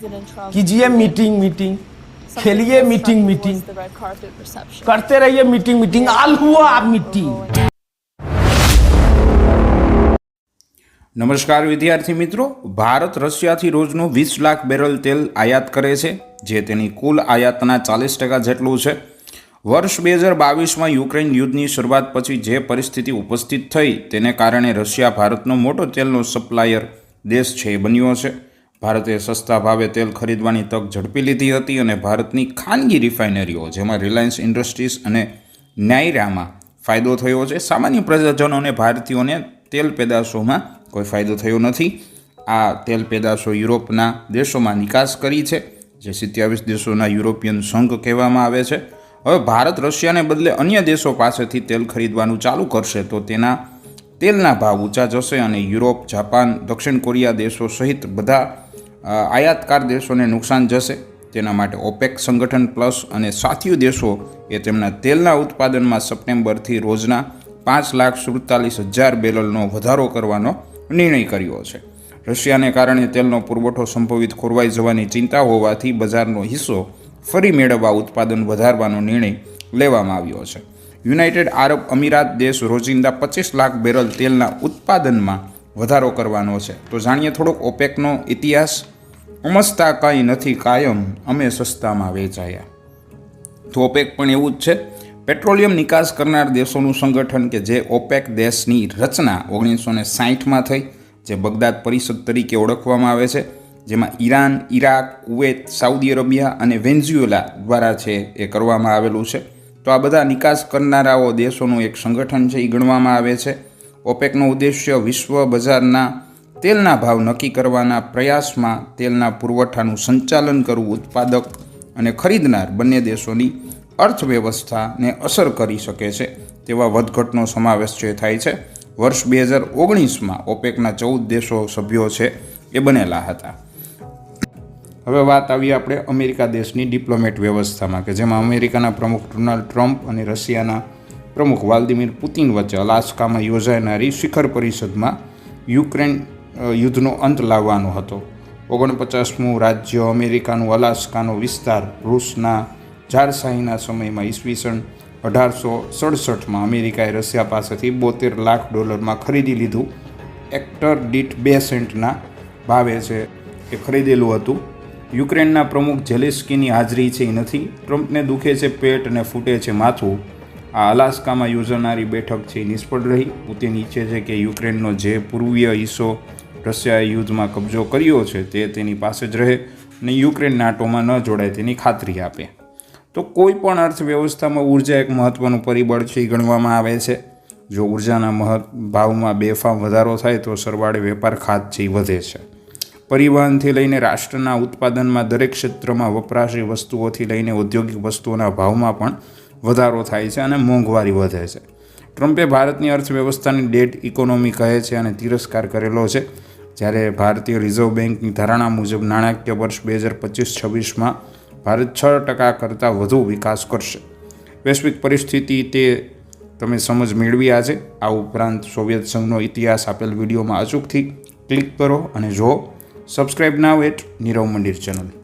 कीजिए meeting meeting खेलिए meeting meeting करते रहिए मीटिंग मीटिंग आल हुआ आप मीटिंग નમસ્કાર વિદ્યાર્થી મિત્રો ભારત રશિયાથી રોજનું વીસ લાખ બેરલ તેલ આયાત કરે છે જે તેની કુલ આયાતના ચાલીસ ટકા જેટલું છે વર્ષ બે હજાર બાવીસમાં યુક્રેન યુદ્ધની શરૂઆત પછી જે પરિસ્થિતિ ઉપસ્થિત થઈ તેને કારણે રશિયા ભારતનો મોટો તેલનો સપ્લાયર દેશ છે એ બન્યો છે ભારતે સસ્તા ભાવે તેલ ખરીદવાની તક ઝડપી લીધી હતી અને ભારતની ખાનગી રિફાઇનરીઓ, જેમાં રિલાયન્સ ઇન્ડસ્ટ્રીઝ અને ન્યાયરામાં ફાયદો થયો છે. સામાન્ય પ્રજાજનો અને ભારતીયોને તેલ પેદાશોમાં કોઈ ફાયદો થયો નથી. આ તેલ પેદાશો યુરોપના દેશોમાં નિકાસ કરી છે, જે સિત્યાવીસ દેશોના યુરોપિયન સંઘ કહેવામાં આવે છે. હવે ભારત રશિયાને બદલે અન્ય દેશો પાસેથી તેલ ખરીદવાનું ચાલુ કરશે, તો તેના તેલના ભાવ ઊંચા જશે અને યુરોપ, જાપાન, દક્ષિણ કોરિયા દેશો સહિત બધા આયાતકાર દેશોને નુકસાન જશે તેના માટે ઓપેક સંગઠન પ્લસ અને સાથીઓ દેશો એ તેમના તેલના ઉત્પાદનમાં સપ્ટેમ્બરથી રોજના પાંચ લાખ સુડતાલીસ હજાર બેરલનો વધારો કરવાનો નિર્ણય કર્યો છે. રશિયાને કારણે તેલનો પુરવઠો સંભવિત ખોરવાઈ જવાની ચિંતા હોવાથી બજારનો હિસ્સો ફરી મેળવવા ઉત્પાદન વધારવાનો નિર્ણય લેવામાં આવ્યો છે. યુનાઇટેડ આરબ અમીરાત દેશ રોજિંદા પચીસ લાખ બેરલ તેલના ઉત્પાદનમાં વધારો કરવાનો છે. તો જાણીએ થોડોક ઓપેકનો ઇતિહાસ. અમસ્તા કંઈ નથી કાયમ, અમે સસ્તામાં વેચાયા. તો ઓપેક પણ એવું જ છે, પેટ્રોલિયમ નિકાસ કરનાર દેશોનું સંગઠન કે જે ઓપેક દેશની રચના ઓગણીસો ને સાહીઠમાં થઈ, જે બગદાદ પરિષદ તરીકે ઓળખવામાં આવે છે, જેમાં Iran, Iraq, Kuwait, Saudi Arabia અને વેન્ઝ્યુએલા દ્વારા છે એ કરવામાં આવેલું છે. તો આ બધા નિકાસ કરનારાઓ દેશોનું એક સંગઠન છે એ ગણવામાં આવે છે. ઓપેકનો ઉદ્દેશ્ય વિશ્વ બજારના તેલના ભાવ નક્કી કરવાના પ્રયાસમાં તેલના પુરવઠાનું સંચાલન કરવું ઉત્પાદક અને ખરીદનાર બંને દેશોની અર્થવ્યવસ્થાને અસર કરી શકે છે. તેવા વધઘટનો સમાવેશ જે થાય છે, વર્ષ બે હજાર ઓગણીસમાં ઓપેકના ચૌદ દેશો સભ્યો છે એ બનેલા હતા. હવે વાત આવી આપણે અમેરિકા દેશની ડિપ્લોમેટ વ્યવસ્થામાં કે જેમાં અમેરિકાના પ્રમુખ ડોનાલ્ડ ટ્રમ્પ અને રશિયાના પ્રમુખ વ્લાદિમીર પુતિન વચ્ચે અલાસ્કામાં યોજાનારી શિખર પરિષદમાં યુક્રેન યુદ્ધનો અંત લાવવાનો હતો. ઓગણપચાસમું રાજ્ય અમેરિકાનું અલાસ્કાનો વિસ્તાર રૂસના ઝારશાહીના સમયમાં ઈસવીસન અઢારસો સડસઠમાં અમેરિકાએ રશિયા પાસેથી બોતેર લાખ ડોલરમાં ખરીદી લીધું. એક્ટર દીઠ બે સેન્ટના ભાવે છે એ ખરીદેલું હતું. યુક્રેનના પ્રમુખ જેલેસ્કીની હાજરી છે એ નથી. ટ્રમ્પને દુખે છે પેટ અને ફૂટે છે માથું. આ અલાસ્કામાં યોજાનારી બેઠક છે નિષ્ફળ રહી. પુતિન ઈચ્છે છે કે યુક્રેનનો જે પૂર્વીય હિસ્સો રશિયાએ યુદ્ધમાં કબજો કર્યો છે, તે તેની પાસે જ રહે અને યુક્રેન નાટોમાં ન જોડાય તેની ખાતરી આપે. તો કોઈ પણ અર્થવ્યવસ્થામાં ઊર્જા એક મહત્ત્વનું પરિબળ છે એ ગણવામાં આવે છે. જો ઉર્જાના મહત્ ભાવમાં બેફામ વધારો થાય, તો સરવાળે વેપાર ખાત છે વધે છે. પરિવહનથી લઈને રાષ્ટ્રના ઉત્પાદનમાં દરેક ક્ષેત્રમાં વપરાશી વસ્તુઓથી લઈને ઔદ્યોગિક વસ્તુઓના ભાવમાં પણ વધારો થાય છે અને મોંઘવારી વધે છે. ટ્રમ્પે ભારતની અર્થવ્યવસ્થાની ડેટ ઇકોનોમી કહે છે અને તિરસ્કાર કરેલો છે. જ્યારે ભારતીય રિઝર્વ બેન્કની ધારણા મુજબ નાણાકીય વર્ષ બે હજાર પચીસ છવ્વીસમાં ભારત છ ટકા કરતાં વધુ વિકાસ કરશે. વૈશ્વિક પરિસ્થિતિ તે તમે સમજ મેળવી આજે. આ ઉપરાંત સોવિયત સંઘનો ઇતિહાસ આપેલ વિડીયોમાં અચૂકથી ક્લિક કરો અને જો સબસ્ક્રાઈબ નાવ એટ નીરવ મંદિર ચેનલ.